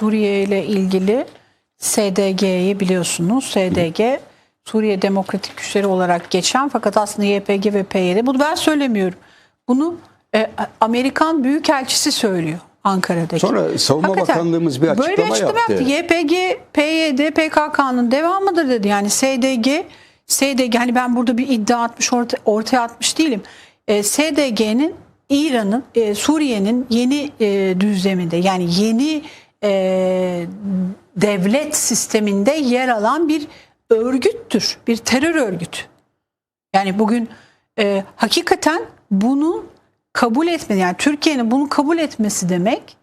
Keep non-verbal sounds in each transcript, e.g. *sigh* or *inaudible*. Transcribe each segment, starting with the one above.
Suriye ile ilgili SDG'yi biliyorsunuz. SDG Suriye Demokratik Güçleri olarak geçen fakat aslında YPG ve PYD. Bunu ben söylemiyorum. Bunu e, Amerikan Büyükelçisi söylüyor Ankara'daki. Sonra Savunma Hakikaten Bakanlığımız bir Böyle bir açıklama açıklama yaptı. YPG, PYD, PKK'nın devamıdır dedi. Yani SDG, SDG hani ben burada bir iddia atmış orta- ortaya atmış değilim. E, SDG'nin İran'ın, e, Suriye'nin yeni e, düzleminde yani yeni e, devlet sisteminde yer alan bir örgüttür. Bir terör örgütü. Yani bugün e, hakikaten bunu kabul etme yani Türkiye'nin bunu kabul etmesi demek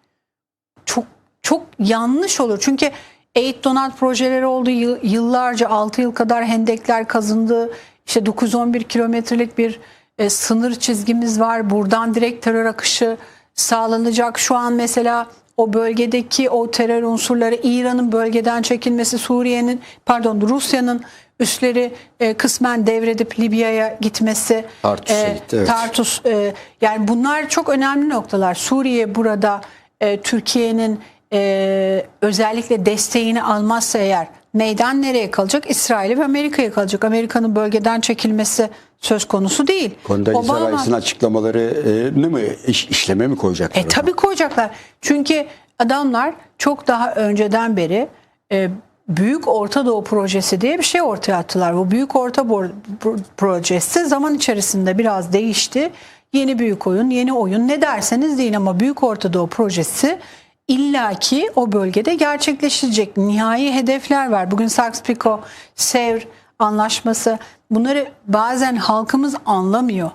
çok çok yanlış olur. Çünkü Eğit Donat projeleri oldu yıl- yıllarca 6 yıl kadar hendekler kazındı. İşte 911 kilometrelik bir e, sınır çizgimiz var. Buradan direkt terör akışı sağlanacak. Şu an mesela o bölgedeki o terör unsurları İran'ın bölgeden çekilmesi, Suriye'nin pardon Rusya'nın üsleri e, kısmen devredip Libya'ya gitmesi, Tartus'a gitti, evet. Tartus e, yani bunlar çok önemli noktalar. Suriye burada e, Türkiye'nin e, özellikle desteğini almazsa eğer meydan nereye kalacak? İsrail'e ve Amerika'ya kalacak. Amerika'nın bölgeden çekilmesi söz konusu değil. Condoleezza Obama- Rice'ın açıklamalarını mı iş, işleme mi koyacaklar? e tabii koyacaklar. Çünkü adamlar çok daha önceden beri e, Büyük Orta Doğu Projesi diye bir şey ortaya attılar. Bu Büyük Orta Projesi zaman içerisinde biraz değişti. Yeni büyük oyun, yeni oyun ne derseniz deyin ama Büyük Orta Doğu Projesi illaki o bölgede gerçekleşecek. Nihai hedefler var. Bugün Sykes-Picot, Sevr anlaşması bunları bazen halkımız anlamıyor.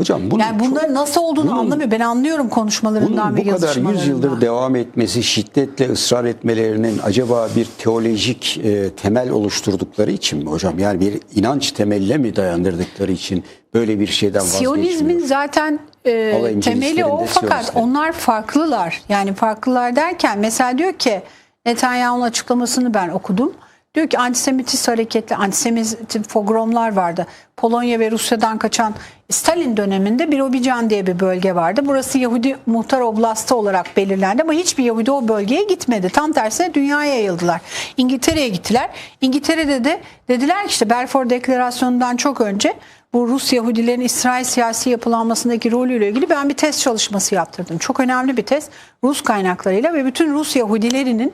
Hocam bunun Yani bunların nasıl olduğunu anlamıyor. Ben anlıyorum konuşmalarından Bunun ve bu kadar yazışmalarından. 100 yıldır devam etmesi, şiddetle ısrar etmelerinin acaba bir teolojik e, temel oluşturdukları için mi hocam? Yani bir inanç temeline mi dayandırdıkları için böyle bir şeyden Siyonizmin vazgeçmiyor? zaten e, temeli o fakat Siyonistler. onlar farklılar. Yani farklılar derken mesela diyor ki Netanyahu'nun açıklamasını ben okudum. Diyor ki antisemitist hareketli, antisemitik pogromlar vardı. Polonya ve Rusya'dan kaçan Stalin döneminde Birobican diye bir bölge vardı. Burası Yahudi muhtar oblastı olarak belirlendi ama hiçbir Yahudi o bölgeye gitmedi. Tam tersine dünyaya yayıldılar. İngiltere'ye gittiler. İngiltere'de de dediler ki işte Balfour Deklarasyonu'ndan çok önce bu Rus Yahudilerin İsrail siyasi yapılanmasındaki rolüyle ilgili ben bir test çalışması yaptırdım. Çok önemli bir test. Rus kaynaklarıyla ve bütün Rus Yahudilerinin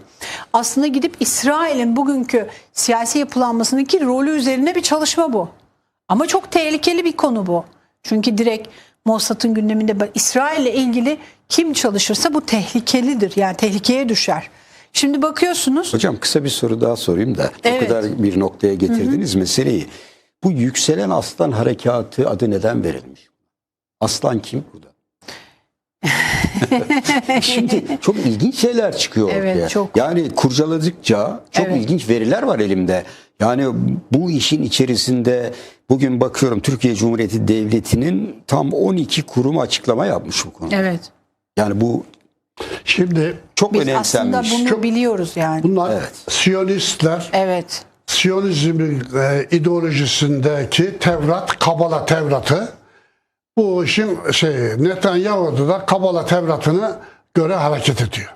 aslında gidip İsrail'in bugünkü siyasi yapılanmasındaki rolü üzerine bir çalışma bu. Ama çok tehlikeli bir konu bu. Çünkü direkt Mossad'ın gündeminde İsrail ile ilgili kim çalışırsa bu tehlikelidir. Yani tehlikeye düşer. Şimdi bakıyorsunuz Hocam kısa bir soru daha sorayım da Evet. o kadar bir noktaya getirdiniz meseleyi. Bu yükselen aslan harekatı adı neden verilmiş? Aslan kim burada? *laughs* Şimdi çok ilginç şeyler çıkıyor Evet, ortaya. çok. Yani kurcaladıkça çok Evet. ilginç veriler var elimde. Yani bu işin içerisinde bugün bakıyorum Türkiye Cumhuriyeti Devleti'nin tam 12 kurum açıklama yapmış bu konuda. evet Yani bu Şimdi çok biz aslında önemsenmiş. bunu Çok- biliyoruz yani. bunlar Evet. Siyonistler, Evet. Siyonizmin e, ideolojisindeki Tevrat, Kabala Tevrat'ı bu işin şey Netanyahu da Kabala Tevrat'ını göre hareket ediyor.